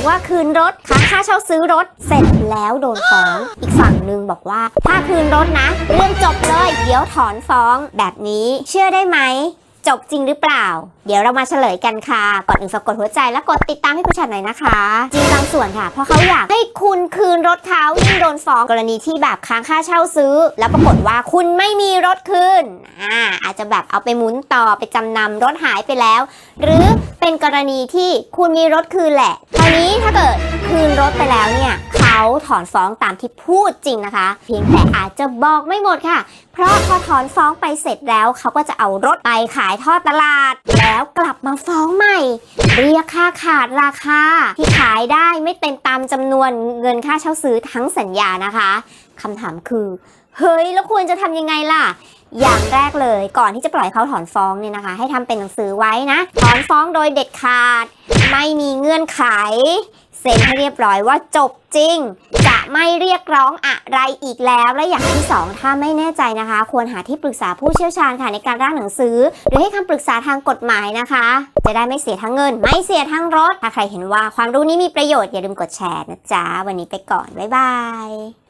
บอกว่าคืนรถค้างค่าเช่าซื้อรถเสร็จแล้วโดนฟ้อง อีกฝั่งหนึ่งบอกว่า ถ้าคืนรถนะ เรื่องจบเลย เดี๋ยวถอนฟ้องแบบนี้ เชื่อได้ไหม จบจริงหรือเปล่า เดี๋ยวเรามาเฉลยกันค่ะ ก่อนอื่นฝากกดหัวใจและกดติดตามให้ผู้ชัดหน่อยนะคะ จริงบางส่วนค่ะ เพราะเขาอยากให้คุณคืนรถเขายิ่งโดนฟ้องกรณีที่แบบค้างค่าเช่าซื้อ แล้วปรากฏว่าคุณไม่มีรถคืนอ่าอาจจะแบบเอาไปหมุนต่อไปจำนำรถหายไปแล้ว หรือเป็นกรณีที่คุณมีรถคืนแหละคราวนี้ถ้าเกิดคืนรถไปแล้วเนี่ย เขาถอนฟ้องตามที่พูดจริงนะคะ เพียงแต่อาจจะบอกไม่หมดค่ะ เพราะพอถอนฟ้องไปเสร็จแล้ว เขาก็จะเอารถไปขายทอดตลาด แล้วกลับมาฟ้องใหม่ เรียกค่าขาดราคา ที่ขายได้ไม่เต็มตามจำนวนเงินค่าเช่าซื้อทั้งสัญญานะคะคำถามคือ เฮ้ยแล้วควรจะทำยังไงล่ะอย่างแรกเลยก่อนที่จะปล่อยเขาถอนฟ้องเนี่ยนะคะ ให้ทำเป็นหนังสือไว้นะ ถอนฟ้องโดยเด็ดขาด ไม่มีเงื่อนไข เซ็นให้เรียบร้อยว่าจบจริง จะไม่เรียกร้องอะไรอีกแล้ว และอย่างที่สองถ้าไม่แน่ใจนะคะ ควรหาที่ปรึกษาผู้เชี่ยวชาญค่ะในการร่างหนังสือ หรือให้คำปรึกษาทางกฎหมายนะคะ จะได้ไม่เสียทั้งเงิน ไม่เสียทั้งรถ ถ้าใครเห็นว่าความรู้นี้มีประโยชน์อย่าลืมกดแชร์นะจ๊ะวันนี้ไปก่อนบ๊ายบาย